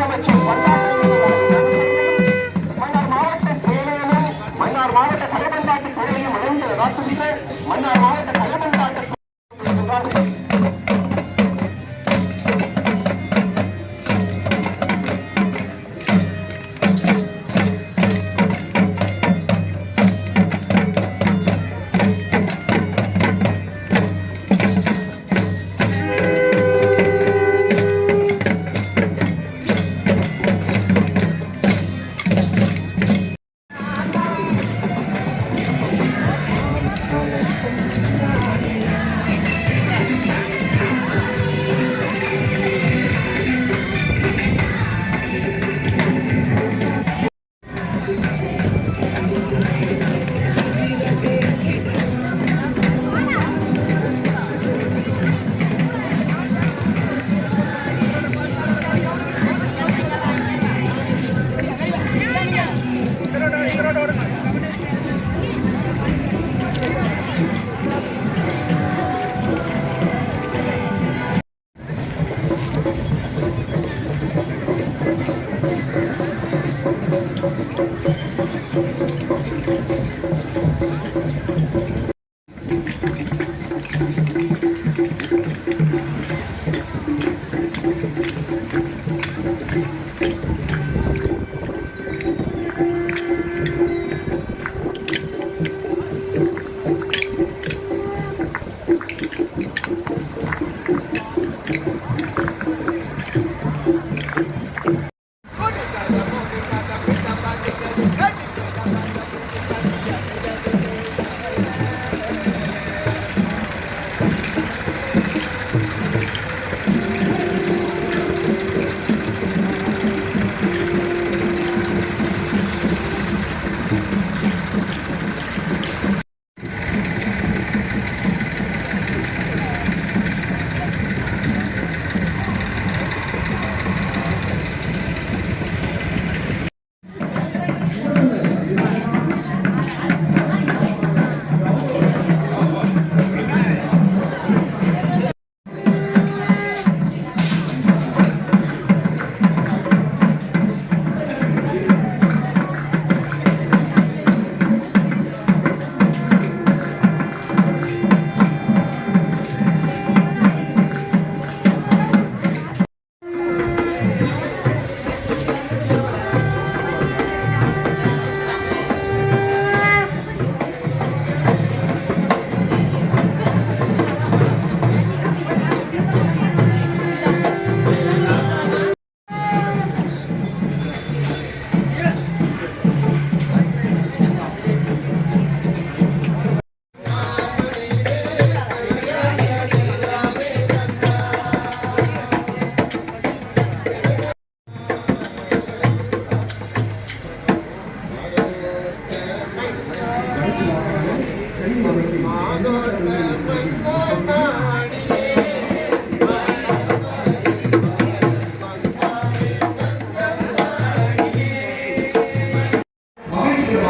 Nummer 2.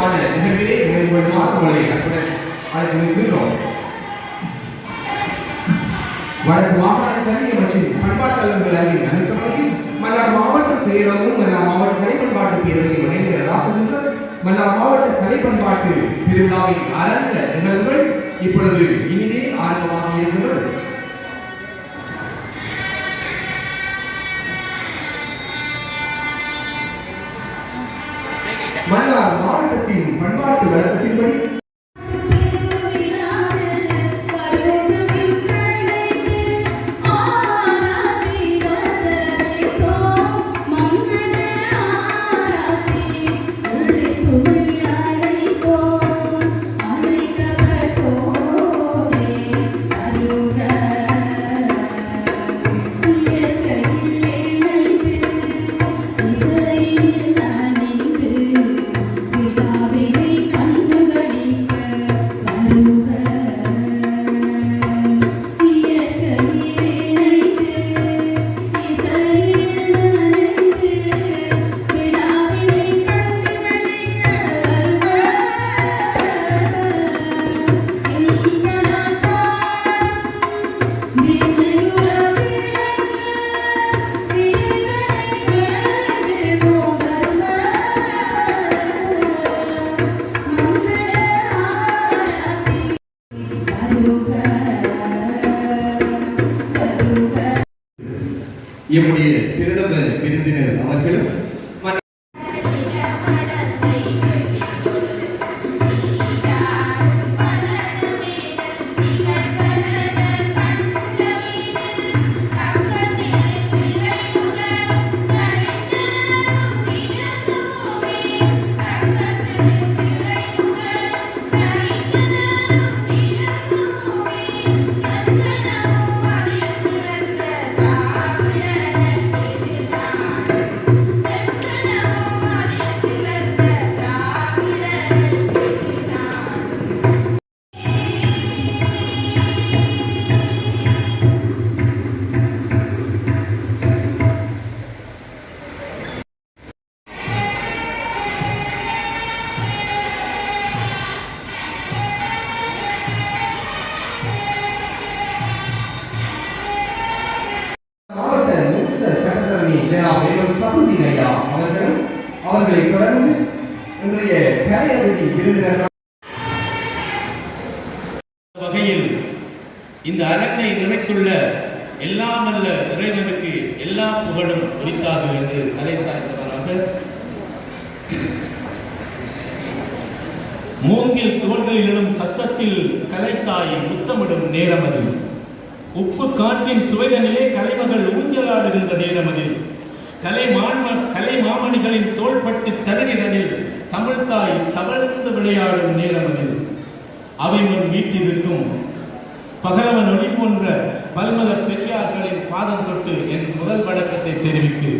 மகிழ்ச்சிகரமான நிகழ்விலே உங்கள் மாற்றங்களை அழைக்கின்றோம் வடக்கு மாகாண கல்வி அமைச்சின் அறிவின் மன்னார் மாவட்ட செயலகமும் மன்னார் மாவட்ட கலை பேரவையும் இணைந்து மன்னார் மாவட்ட கலை திருவிழாவின் அரங்க நிகழ்வுகள். இப்பொழுது இனிதே ஆர்வமாக இருக்கிறது மன்னார் மாவட்டத்தின் பண்பாட்டு வழக்கத்தின்படி எம்முடைய பிரதம விருந்தினர் அவர்களும் இந்த அரங்கை எல்லாம் அல்ல இறைவனுக்கு எல்லா புகழும் உரித்தாது என்று கதை சாய்ந்தவராக. மூங்கில் தோள்களில் எழும் சத்தத்தில் கலைத்தாய் முத்தமிடும் நேரம் அது. உப்பு காற்றின் சுவைதனிலே கலைமகள் ஊஞ்சலாடுகின்ற நேரம் அதில் கலை மாண்ம கலை மாமணிகளின் தோள்பட்டு சரணிதனில் தமிழ்தாய் தவழ்ந்து விளையாடும் நேரம் அதில் அவை முன் வீட்டிற்கும் பகலவன் ஒளி போன்ற பல்மத பெரியார்களின் பாதம் தொட்டு என் முதல் வழக்கத்தை தெரிவித்து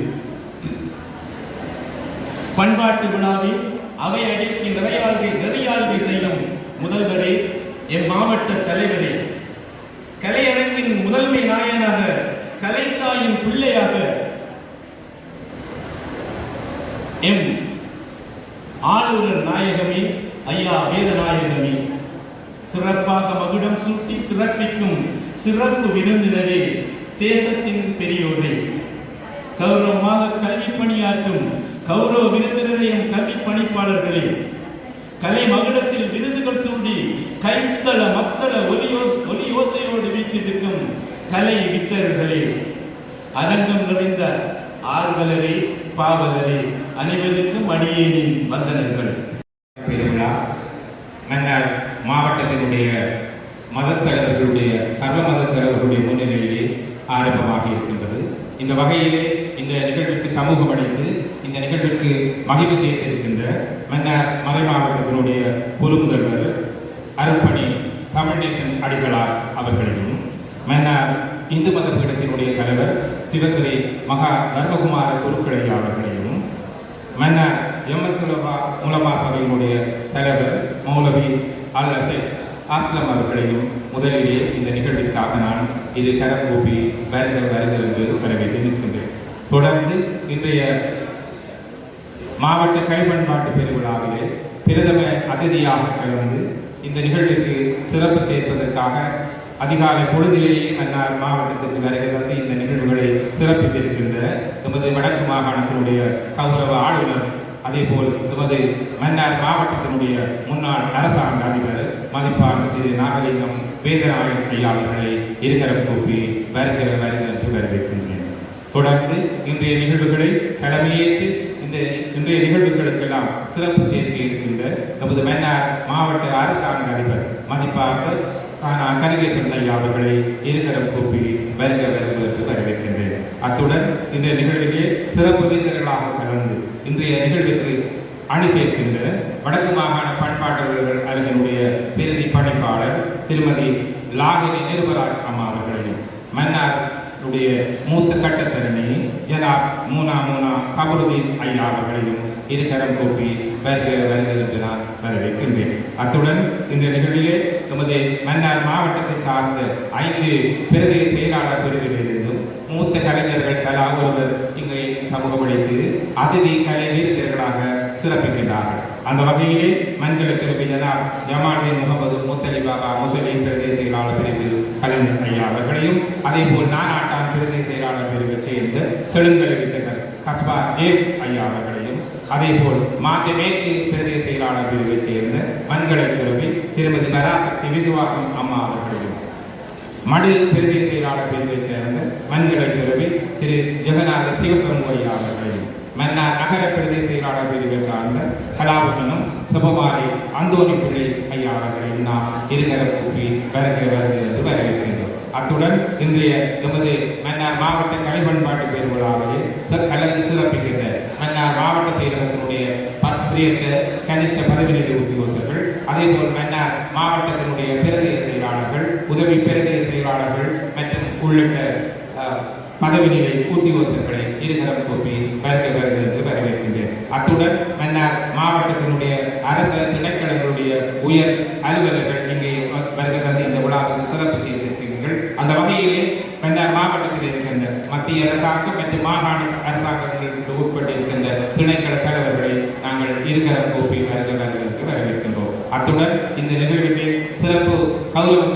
பண்பாட்டு விழாவில் அவை அடிக்கு நிறையாள்கை நிறையாள்கை செய்யும் முதல்வரே என் மாவட்ட தலைவரே. கலையரங்கின் முதன்மை நாயனாக கலைத்தாயின் பிள்ளையாக எம் ஆளுநர் நாயகமே ஐயா வேதநாயகமே. சிறப்பாக மகுடம் சூட்டி சிறப்பிக்கும் சிறப்பு விருந்தினரே தேசத்தின் பெரியோரே. கௌரவமாக கல்வி பணியாற்றும் கௌரவ விருந்தினரையும் கல்வி பணிப்பாளர்களே. கலை மகுடத்தில் விருதுகள் சூடி கைத்தள மத்தள ஒலியோ ஒலி யோசையோடு வீட்டிருக்கும் கலை வித்தர்களே. அரங்கம் நிறைந்த ஆர்வலரே பாவலரே அனைவருக்கும் அடியேனின் வந்தனர்கள். பெருவிழா. மன்னர் மாவட்டத்தினுடைய மதத் தலைவர்களுடைய சர்வ மதத்தலைவர்களுடைய முன்னிலையிலே ஆரம்பமாக இருக்கின்றது இந்த வகையிலே இந்த நிகழ்விற்கு சமூகம் அளித்து இந்த நிகழ்விற்கு மகிழ்வு சேர்த்திருக்கின்ற மன்னர் மறை மாவட்டத்தினுடைய பொருந்தல்வர் அருப்பணி தமிழ்நேசன் அடிகளார் அவர்களையும் மன்னர் இந்து மத பீடத்தினுடைய தலைவர் சிவஸ்ரீ மகா தர்மகுமார குருக்களையா அவர்களையும் மன்னர் எம்மத்துலபா மூலமா சபையினுடைய தலைவர் மௌலவி அல் அசைத் அவர்களையும் முதலிலே இந்த நிகழ்விற்காக நான் இது கரம் கூப்பி வருக வருக என்று வரவேற்று நிற்கின்றேன். தொடர்ந்து இன்றைய மாவட்ட கைப்பண்பாட்டு பெருவிழாவிலே பிரதம அதிதியாக கலந்து இந்த நிகழ்விற்கு சிறப்பு சேர்ப்பதற்காக அதிகாலை பொழுதிலேயே அன்னார் மாவட்டத்திற்கு வருகை வந்து இந்த நிகழ்வுகளை சிறப்பித்திருக்கின்ற எமது வடக்கு மாகாணத்தினுடைய கௌரவ ஆளுநர் அதேபோல் எமது மன்னார் மாவட்டத்தினுடைய முன்னாள் அரசாங்க அதிபர் மதிப்பாக திரு நாகலிங்கம் வேதநாயகம் ஐயா அவர்களை இருகரம் கூப்பி வருக வருக என்று வரவேற்கின்றேன் தொடர்ந்து இன்றைய நிகழ்வுகளை தலைமையேற்று இந்த இன்றைய நிகழ்வுகளுக்கெல்லாம் சிறப்பு சேர்க்க இருக்கின்ற நமது மன்னார் மாவட்ட அரசாங்க அதிபர் மதிப்பாக கனகேசன் ஐயா அவர்களை இருகரம் கூப்பி வருக வருவதற்கு வரவேற்கின்றேன் அத்துடன் இன்றைய நிகழ்விலே சிறப்பு விருந்தினர்களாக கலந்து இன்றைய நிகழ்வு அணி சேர்க்கின்ற வடக்கு மாகாண பண்பாட்டாளர்கள் அறிஞருடைய பிரதி பணிப்பாளர் திருமதி லாகினி நிருபராஜ் அம்மா அவர்களையும் மன்னார் உடைய மூத்த சட்டத்தரணி ஜனாப் மூனா மூனா சபருதீன் ஐயா அவர்களையும் இருகரம் கூப்பி வருக வருக என்று நான் வரவேற்கின்றேன். அத்துடன் இந்த நிகழ்விலே நமது மன்னார் மாவட்டத்தை சார்ந்த ஐந்து பிரதேச செயலாளர் பிரிவிலிருந்தும் மூத்த கலைஞர்கள் தலா ஒருவர் இங்கே சமூகமளித்து அதிதி கலை வீரர்களாக சிறப்பிக்கின்றார்கள். அந்த வகையிலே மஞ்சள் சிறப்பு ஜனாப் ஜமாலின் முகமது முத்தலிபாபா முஸ்லிம் பிரதேச செயலாளர் பிரிவு கலைஞர் ஐயா அவர்களையும் அதே போல் நானாட்டான் பிரதேச செயலாளர் பிரிவை சேர்ந்த செழுங்கல் வித்தகர் கஸ்பா ஜேம்ஸ் ஐயா அவர்களையும் அதே போல் மாத்தமேற்கு பிரதேச செயலாளர் பிரிவை சேர்ந்த மண்களை சிறப்பி திருமதி பராசக்தி விசுவாசம் அம்மா அவர்களையும் மடு பிரதேச செயலாளர் பிரிவை சேர்ந்த மண்களை சிறுவி திரு ஜெகநாத சிவசண்முகையா அவர்களையும் மன்னார் நகர பிரதேச செயலாளர் பிரிவை சார்ந்த கலாபசனம் சுபமாரி அந்தோணி பிள்ளை ஐயா அவர்களையும் நாம் இருகர கூப்பி வருகிற வருகிறது வரவேற்கின்றோம் அத்துடன் இன்றைய எமது மன்னார் மாவட்ட கலை பண்பாட்டு பெருவிழாவை கலந்து சிறப்பிக்கின்ற மன்னார் மாவட்ட செயலகத்தினுடைய பத் சிரேஷ்ட கனிஷ்ட பதவி நிலை அதே போல் மன்னார் மாவட்டத்தினுடைய பிரதேச செயலாளர்கள் உதவி பிரதேச செயலாளர்கள் மற்றும் உள்ளிட்ட அஹ், பதவி நிலை உத்தியோகஸ்தர்களை இருகரம் கூப்பி வருக வருக என்று வரவேற்கின்றேன். அத்துடன் மன்னார் மாவட்டத்தினுடைய அரச திணைக்களங்களுடைய உயர் அலுவலர்கள் இங்கே வருக தந்து இந்த விழாவுக்கு சிறப்பு செய்திருக்கிறீர்கள் அந்த வகையிலே மன்னார் மாவட்டத்தில் இருக்கின்ற மத்திய அரசாங்கம் மற்றும் மாகாண அரசாங்கங்களுக்கு உட்பட்டு இருக்கின்ற திணைக்கள தலைவர்களை நாங்கள் இருகரம் கூப்பி வருக வருக என்று வரவேற்கின்றோம். அத்துடன் இந்த நிகழ்விலே சிறப்பு கௌரவம்